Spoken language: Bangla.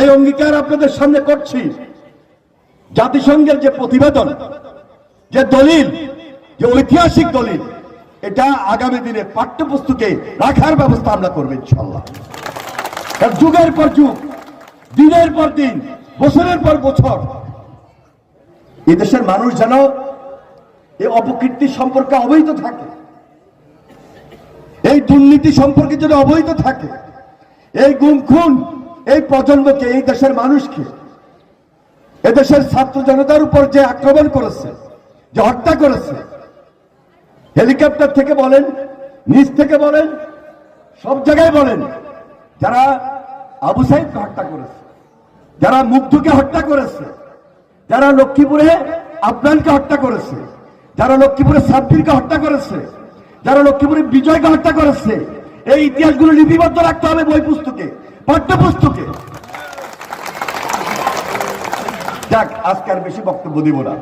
এই অঙ্গীকার আপনাদের সামনে করছি। জাতিসংঘের যে প্রতিবেদন, যে দলিল, যে ঐতিহাসিক দলিল, এটা আগামী দিনে পাঠ্যপুস্তকে রাখার ব্যবস্থা আমরা করব ইনশাল্লাহ যুগের পর যুগ, দিনের পর দিন, বছরের পর বছর এদেশের মানুষ যেন এই অপকীর্তি সম্পর্কে অবহিত থাকে, এই দুর্নীতি সম্পর্কে যেন অবহিত থাকে, এই গুম খুন এই প্রজন্মকে এই দেশের মানুষকে এদেশের ছাত্র জনতার উপর যে আক্রমণ করেছে, যে হত্যা করেছে, হেলিকপ্টার থেকে বলেন, নিচ থেকে বলেন, সব জায়গায় বলেন, যারা আবু সাইদকে হত্যা করেছে, যারা মুগ্ধকে হত্যা করেছে, যারা লক্ষ্মীপুরে আফগানকে হত্যা করেছে, যারা লক্ষ্মীপুরে সাব্বিরকে হত্যা করেছে, যারা লক্ষ্মীপুরে বিজয়কে হত্যা করেছে, এই ইতিহাসগুলো লিপিবদ্ধ রাখতে হবে বই পুস্তকে। পাঠ্যপুস্তকে। যাক আজকে আর বেশি বক্তব্য দিব না।